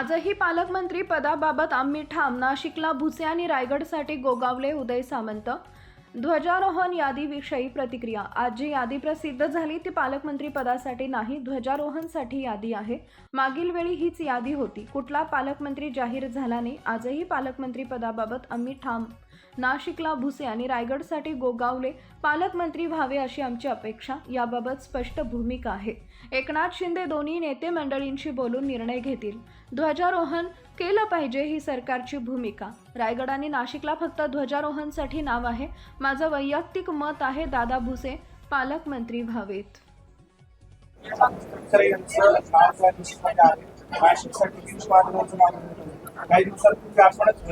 आजही पालकमंत्री पदाबाबत आम्ही ठाम नाशिकला भुसे आणि रायगडसाठी गोगावले उदय सामंत ध्वजारोहण यादीविषयी प्रतिक्रिया. आज जी यादी प्रसिद्ध झाली ती पालकमंत्री पदासाठी नाही ध्वजारोहणसाठी यादी आहे. मागील वेळी हीच यादी होती. कुठला पालकमंत्री जाहीर झाला नाही आजही पालकमंत्री पदाबाबत आम्ही ठाम. नाशिकला भुसे आणि रायगडसाठी गोगावले पालकमंत्री व्हावे अशी आमची अपेक्षा याबाबत स्पष्ट भूमिका आहे. एकनाथ शिंदे दोन्ही नेते मंडळींशी बोलून निर्णय घेतील. ध्वजारोहण केलं पाहिजे ही सरकारची भूमिका. रायगड आणि नाशिकला फक्त ध्वजारोहणसाठी नाव आहे. माझं वैयक्तिक मत आहे दादा भुसे पालकमंत्री व्हावेत. आज. काही दिवसांपूर्वी आपणच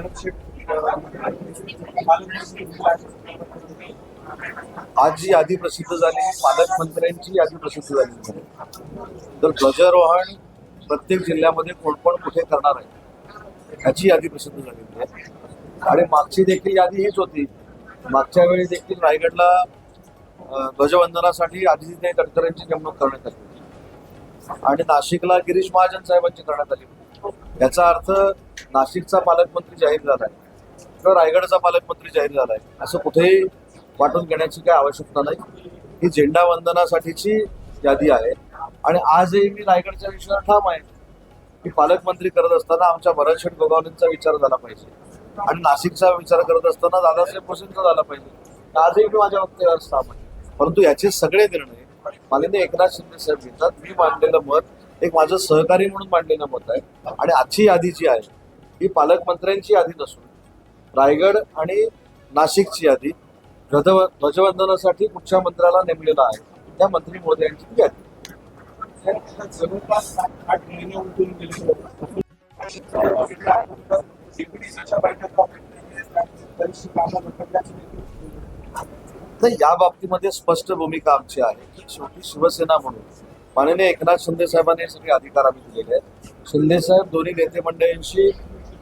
जी यादी प्रसिद्ध झाली ही पालकमंत्र्यांची यादी प्रसिद्ध झाली. तर ध्वजारोहण प्रत्येक जिल्ह्यामध्ये कोण कोण कुठे करणार आहे? ह्याची यादी प्रसिद्ध झालेली आहे. आणि मागची देखील यादी हीच होती. मागच्या वेळी देखील रायगडला ध्वजवंदनासाठी आदित्य तटकरेंची नेमणूक करण्यात आली होती. आणि नाशिकला गिरीश महाजन साहेबांची करण्यात आली होती. याचा अर्थ नाशिकचा पालकमंत्री जाहीर झाला आहे किंवा रायगडचा पालकमंत्री जाहीर झाला आहे असं कुठेही वाटून घेण्याची काही आवश्यकता नाही. ही झेंडा वंदनासाठीची यादी आहे. आणि आजही मी रायगडच्या विषयावर ठाम आहे. की पालकमंत्री करत असताना आमच्या भरतशेठ गोगावलेंचा विचार झाला पाहिजे. आणि नाशिकचा विचार करत असताना दादासाहेब भोसेंचा झाला पाहिजे. आजही मी माझ्या वक्तव्यावर ठाम आहे. परंतु याचे सगळे निर्णय माननीय एकनाथ शिंदे साहेब घेतात. मी मांडलेलं मत एक माझं सहकारी म्हणून मांडलेलं मत आहे. आणि आजची यादी जी आहे ही पालकमंत्र्यांची यादी नसून रायगड आणि नाशिकची यादी ध्वज ध्वजवंदनासाठी कुठच्या मंत्र्याला नेमलेला आहे त्या मंत्री मोदी यांची यादी. जवळपास सात आठ महिने उलटून गेले तर या बाबतीमध्ये स्पष्ट भूमिका आमची आहे की शेवटी शिवसेना म्हणून माननीय एकनाथ शिंदे साहेबांनी हे सगळे अधिकार आम्ही दिलेले आहेत. शिंदे साहेब दोन्ही नेते मंडळींशी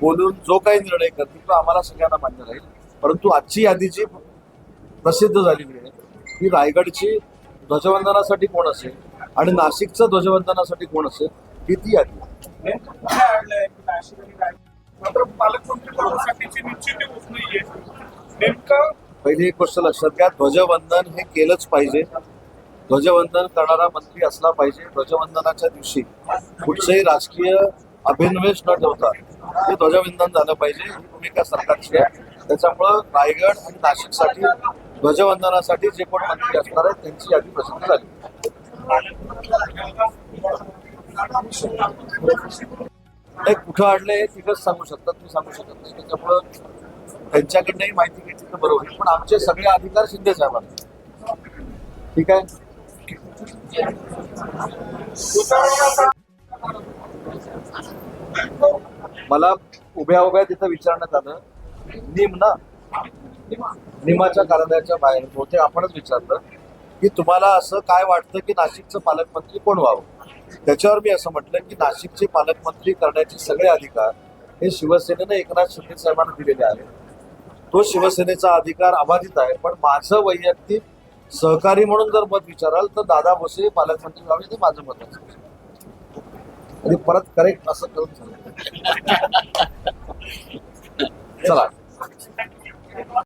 बोलून जो काही निर्णय करतील तो आम्हाला सगळ्यांना मान्य राहील. परंतु आजची यादी जी प्रसिद्ध झालेली आहे ही रायगडची ध्वजवंदनासाठी कोण असेल? आणि नाशिकचं ध्वजवंदनासाठी कोण असेल? ती यादी आहे. नेमकं काय अडलंय की नाशिक आणि रायगड मात्र पालकमंत्री पदासाठीची निश्चिती होत नाहीये. नेमकं पहिली एक गोष्ट लक्षात घ्या ध्वजवंदन हे केलंच पाहिजे. ध्वजवंदन करणारा मंत्री असला पाहिजे. ध्वजवंदनाच्या दिवशी कुठचंही राजकीय अभिनवेश न ठेवता हे ध्वजवंदन झालं पाहिजे ही भूमिका सरकारची आहे. त्याच्यामुळं रायगड आणि नाशिकसाठी ध्वजवंदनासाठी जे कोण मंत्री असणार आहेत त्यांची यादी प्रसिद्ध झाली. नाही कुठं अडलंय हे सांगू शकतात तुम्ही सांगू शकत नाही. त्याच्यामुळं त्यांच्याकडनंही माहिती घेतली तर बरोबर आहे. पण आमचे सगळे अधिकार शिंदे साहेबांना ठीक आहे? मला उभ्या उभ्या तिथं विचारण्यात आलं. निम ना निमाच्या कार्यालयाच्या बाहेर होते आपणच विचारलं. की तुम्हाला असं काय वाटतं की नाशिकचं पालकमंत्री कोण व्हावं? त्याच्यावर मी असं म्हटलं की नाशिकचे पालकमंत्री करण्याचे सगळे अधिकार हे शिवसेनेनं एकनाथ शिंदे साहेबांना दिलेले आहेत. तो शिवसेनेचा अधिकार अबाधित आहे पण माझं वैयक्तिक सहकारी म्हणून जर मत विचाराल तर दादा भोसे पालकमंत्री व्हावे ते माझं मत असेल आणि परत करेक्ट असं करून झालं. चला.